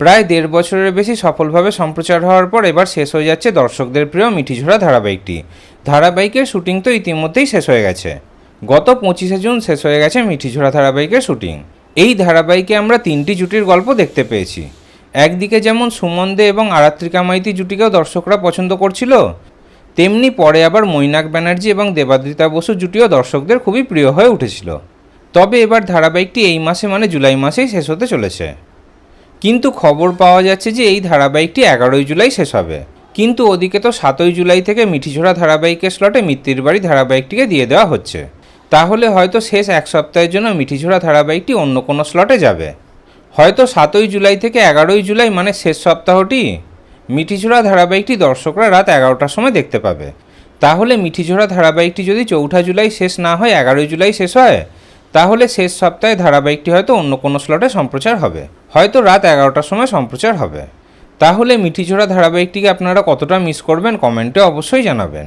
প্রায় দেড় বছরের বেশি সফলভাবে সম্প্রচার হওয়ার পর এবার শেষ হয়ে যাচ্ছে দর্শকদের প্রিয় মিঠিঝোড়া ধারাবাহিকটি। ধারাবাহিকের শুটিং তো ইতিমধ্যেই শেষ হয়ে গেছে। গত পঁচিশে জুন শেষ হয়ে গেছে মিঠিঝোড়া ধারাবাহিকের শুটিং। এই ধারাবাহিকে আমরা তিনটি জুটির গল্প দেখতে পেয়েছি। একদিকে যেমন সুমন দে এবং আরাত্রিকা মাইতি জুটিকেও দর্শকরা পছন্দ করছিল, তেমনি পরে আবার মৈনাক ব্যানার্জি এবং দেবাদ্রিতা বসু জুটিও দর্শকদের খুবই প্রিয় হয়ে উঠেছিল। তবে এবার ধারাবাহিকটি এই মাসে মানে জুলাই মাসেই শেষ হতে চলেছে। কিন্তু খবর পাওয়া যাচ্ছে যে এই ধারাবাহিকটি এগারোই জুলাই শেষ হবে। কিন্তু ওদিকে তো সাতই জুলাই থেকে মিঠিঝোড়া ধারাবাহিকের স্লটে মিত্তির বাড়ি ধারাবাহিকটিকে দিয়ে দেওয়া হচ্ছে। তাহলে হয়তো শেষ এক সপ্তাহের জন্য মিঠিঝোড়া ধারাবাহিকটি অন্য কোনো স্লটে যাবে। হয়তো সাতই জুলাই থেকে এগারোই জুলাই মানে শেষ সপ্তাহটি? মিঠিঝোড়া ধারাবাহিকটি দর্শকরা রাত এগারোটার সময় দেখতে পাবে। তাহলে মিঠিঝোড়া ধারাবাহিকটি যদি চৌঠা জুলাই শেষ না হয়, এগারোই জুলাই শেষ হয়? তাহলে শেষ সপ্তাহে ধারাবাহিকটি হয়তো অন্য কোনো স্লটে সম্প্রচার হবে। হয়তো রাত এগারোটার সময় সম্প্রচার হবে। তাহলে মিঠিচোড়া ধারাবাহিকটিকে আপনারা কতটা মিস করবেন কমেন্টে অবশ্যই জানাবেন।